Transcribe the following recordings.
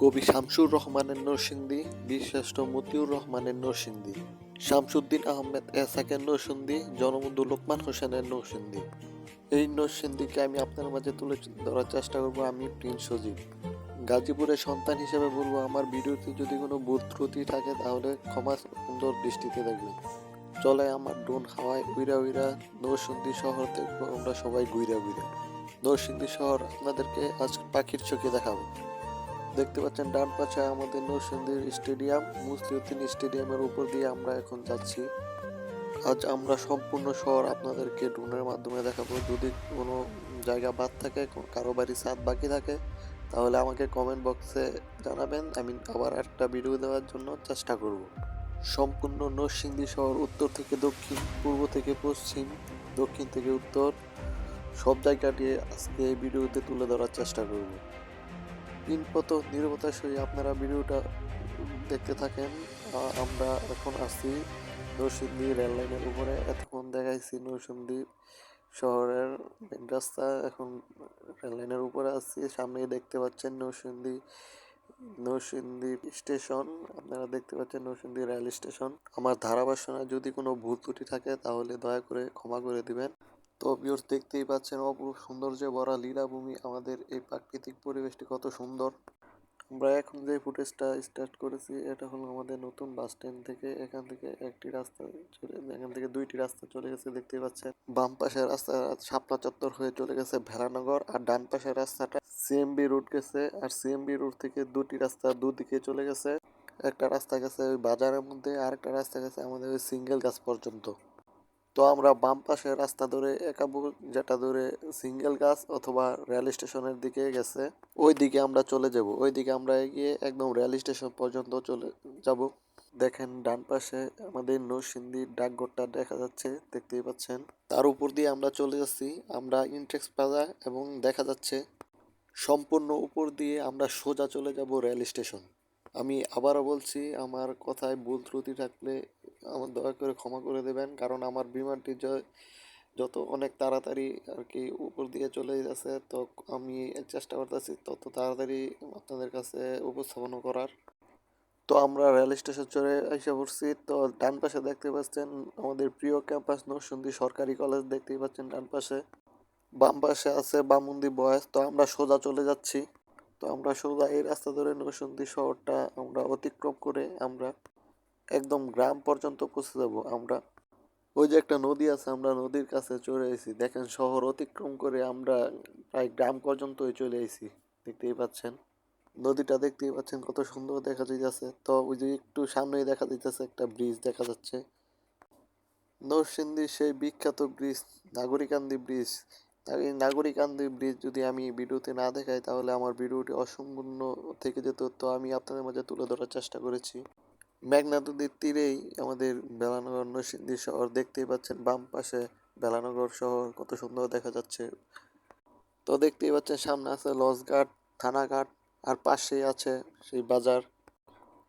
কবি শামসুর রহমানের নরসিংদী বীরশ্রেষ্ঠ মতিউর রহমানের নরসিংদী, শামসুদ্দিন আহমেদ এসাকের নরসিংদী জনবন্ধু লোকমান হোসেনের নরসিংদী। এই নরসিংদীকে আমি আপনার মাঝে তুলে ধরার চেষ্টা করব, আমি প্রিন্স সজীব। গাজীপুরের সন্তান হিসেবে বলব, আমার ভিডিওতে যদি কোনো ভুল ত্রুটি থাকে, তাহলে ক্ষমা সুন্দর দৃষ্টিতে দেখবেন। চলে আমার ডোন হাওয়ায় উইরা উইরা নরসিংদী শহর দেখব, আমরা সবাই গুইরা গুইরা নরসিংদী শহর আপনাদেরকে আজ পাখির চোখে দেখাবো। দেখতে পাচ্ছেন ডান পাশে আমাদের নরসিংদীর স্টেডিয়াম, মুসলিউদ্দিন স্টেডিয়ামের উপর দিয়ে আমরা এখন যাচ্ছি। আজ আমরা সম্পূর্ণ শহর আপনাদেরকে ড্রোনের মাধ্যমে দেখাবো। যদি কোনো জায়গা বাদ থাকে কারও বাড়ি সাত বাকি থাকে, তাহলে আমাকে কমেন্ট বক্সে জানাবেন। আমি আবার একটা ভিডিও দেওয়ার জন্য চেষ্টা করব। সম্পূর্ণ নরসিংদী শহর উত্তর থেকে দক্ষিণ, পূর্ব থেকে পশ্চিম, দক্ষিণ থেকে উত্তর, সব জায়গাটি আজকে এই ভিডিওতে তুলে ধরার চেষ্টা করব। তিনপত নিরবতার সহিত আপনারা ভিডিওটা দেখতে থাকেন। আমরা এখন আছি নরসিংদী রেল লাইনের উপরে। এতক্ষণ দেখাইছি নরসিংদী শহরের মেন রাস্তা। এখন রেল লাইনের উপরে আছি। সামনেই দেখতে পাচ্ছেন নরসিংদী নরসিংদী স্টেশন। আপনারা দেখতে পাচ্ছেন নরসিংদী রেল স্টেশন। আমার ধারাভাষণে যদি কোনো ভুল ত্রুটি থাকে তাহলে দয়া করে ক্ষমা করে দিবেন। তো ভিউয়ার্স দেখতেই পাচ্ছেন অপরূপ সৌন্দর্যে ভরা লীলাভূমি। আমাদের এই প্রাকৃতিক পরিবেশটি কত সুন্দর। আমরা এখন যে ফুটেজটা স্টার্ট করেছি, এটা হলো আমাদের নতুন বাস স্ট্যান্ড থেকে এখান থেকে একটি রাস্তা চলে, এখান থেকে দুইটি রাস্তা চলে গেছে, দেখতেই পাচ্ছেন। বাম পাশের রাস্তা শাপলা চত্বর হয়ে চলে গেছে ভেড়ানগর আর ডান পাশের রাস্তাটা সিএমবি রুট গেছে, আর সিএমবি রুট থেকে দুটি রাস্তা দুদিকে চলে গেছে। একটা রাস্তা গেছে ওই বাজারের মধ্যে, আর একটা রাস্তা গেছে আমাদের ওই সিঙ্গেল গাছ পর্যন্ত। তো আমরা বাম পাশের রাস্তা ধরে একাবো যেটা ধরে সিঙ্গেল গাছ অথবা রেল স্টেশনের দিকে গেছে ওই দিকে আমরা চলে যাব। ওই দিকে আমরা এগিয়ে একদম রেল স্টেশন পর্যন্ত চলে যাব। দেখেন ডান পাশে আমাদের নরসিংদীর ডাকঘরটা দেখা যাচ্ছে, দেখতেই পাচ্ছেন। তার উপর দিয়ে আমরা চলে যাচ্ছি, আমরা ইনটেক্স প্লাজা এবং দেখা যাচ্ছে সম্পূর্ণ উপর দিয়ে আমরা সোজা চলে যাব রেল স্টেশন আমি আবারও বলছি, আমার কথায় ভুল ত্রুটি থাকলে আমার দয়া করে ক্ষমা করে দেবেন, কারণ আমার বিমানটি যত অনেক তাড়াতাড়ি আর কি উপর দিয়ে চলে যাচ্ছে, তো আমি চেষ্টা করতেছি তত তাড়াতাড়ি আপনাদের কাছে উপস্থাপন করার। তো আমরা রেল স্টেশন চলে এসে পড়ছি, তো ডান পাশে দেখতে পাচ্ছেন আমাদের প্রিয় ক্যাম্পাস নরসিংদী সরকারি কলেজ, দেখতেই পাচ্ছেন ডান পাশে। বাম পাশে আছে বামুন্দি বয়েস তো আমরা সোজা চলে যাচ্ছি। তো আমরা সোজা এই রাস্তা ধরে নরসিংদী শহরটা আমরা অতিক্রম করে আমরা একদম গ্রাম পর্যন্ত পৌঁছে যাব। আমরা ওই যে একটা নদী আছে, আমরা নদীর কাছে চলে এসেছি দেখেন শহর অতিক্রম করে আমরা প্রায় গ্রাম পর্যন্তই চলে এসেছি দেখতেই পাচ্ছেন। নদীটা দেখতেই পাচ্ছেন কত সুন্দর দেখা যাইতেছে। তো ওই যে একটু সামনেই দেখা যাইতেছে একটা ব্রিজ দেখা যাচ্ছে। নরসিংদীর সেই বিখ্যাত ব্রিজ নাগরিকান্দি ব্রিজ এই নাগরিক নাগরিকান্দি ব্রিজ যদি আমি ভিডিওতে না দেখাই, তাহলে আমার ভিডিওটি অসম্পূর্ণ থেকে যেত। তো আমি আপনাদের মাঝে তুলে ধরার চেষ্টা করেছি। মেঘনা নদীর তীরেই আমাদের বেলানগর নরসিংদী শহর দেখতেই পাচ্ছেন। বাম পাশে বেলানগর শহর, কত সুন্দর দেখা যাচ্ছে। তো দেখতেই পাচ্ছেন, সামনে আছে লঞ্চঘাট থানাঘাট, আর পাশেই আছে সেই বাজার।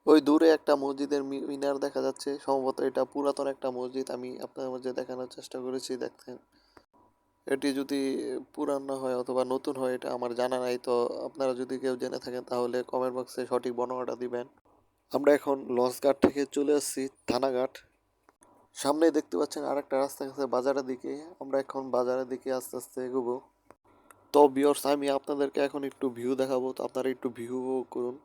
ওই দূরে একটা মসজিদের মিনার দেখা যাচ্ছে। সম্ভবত এটা পুরাতন একটা মসজিদ। আমি আপনাদের মাঝে দেখানোর চেষ্টা করেছি দেখেন এটি যদি পুরান হয় অথবা নতুন হয়, এটা আমার জানা নাই। তো আপনারা যদি কেউ জেনে থাকেন, তাহলে কমেন্ট বক্সে সঠিক বর্ণনাটা দিবেন। আমরা এখন লঞ্চঘাট থেকে চলে আসছি থানাঘাট সামনে দেখতে পাচ্ছেন আরেকটা রাস্তা গেছে বাজারের দিকে। আমরা এখন বাজারের দিকে আস্তে আস্তে এগোবো। তো বিয়র্স আমি আপনাদেরকে এখন একটু ভিউ দেখাবো। তো আপনারা একটু ভিউ করুন।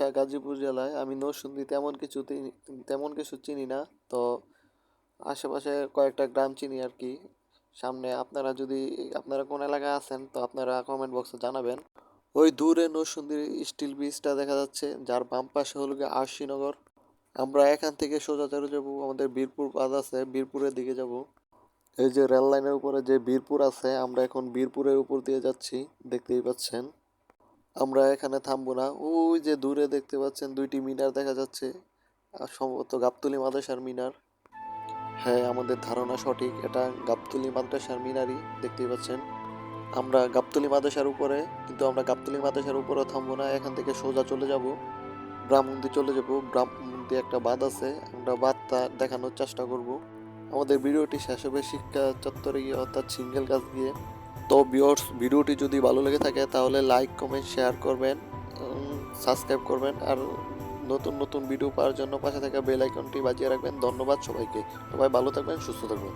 বাসা গাজীপুর জেলায় আমি নরসিংদী তেমন কিছু তেমন কিছু চিনি না। তো আশেপাশে কয়েকটা গ্রাম চিনি আর কি। সামনে আপনারা যদি, আপনারা কোন এলাকায় আছেন, তো আপনারা কমেন্ট বক্সে জানাবেন। ওই দূরে নরসিংদীর স্টিল ব্রিজটা দেখা যাচ্ছে, যার বাম পাশে হলো গিয়ে আরশিনগর আমরা এখান থেকে সোজা চলে যাব, আমাদের বীরপুর বাদ আছে, বীরপুরের দিকে যাব। এই যে রেল লাইনের উপরে যে বীরপুর আছে, আমরা এখন বীরপুরের উপর দিয়ে যাচ্ছি, দেখতেই পাচ্ছেন। আমরা এখানে থামবো না। ওই যে দূরে দেখতে পাচ্ছেন দুইটি মিনার দেখা যাচ্ছে। আর সম্ভবত গাবতলি মাদ্রাসার মিনার। হ্যাঁ আমাদের ধারণা সঠিক। এটা গাবতলি মাদ্রাসার মিনারই, দেখতেই পাচ্ছেন। আমরা গাবতলি মাদ্রাসার উপরে, কিন্তু আমরা গাবতলি মাদ্রাসার উপরে থামবো না। এখান থেকে সোজা চলে যাব। ব্রাহ্মণদি চলে যাব। ব্রাহ্মণদি একটা বাঁধ আছে। আমরা বাঁধটা দেখানোর চেষ্টা করব। আমাদের ভিডিওটি শেষ হবে শিক্ষা চত্বরে গিয়ে, অর্থাৎ সিঙ্গেল গাছ গিয়ে তো বিয়র্স ভিডিওটি যদি ভালো লেগে থাকে, তাহলে লাইক কমেন্ট শেয়ার করবেন সাবস্ক্রাইব করবেন, আর নতুন নতুন ভিডিও পাওয়ার জন্য পাশে থাকা বেল আইকনটি বাজিয়ে রাখবেন। ধন্যবাদ সবাইকে। সবাই ভালো থাকবেন, সুস্থ থাকবেন।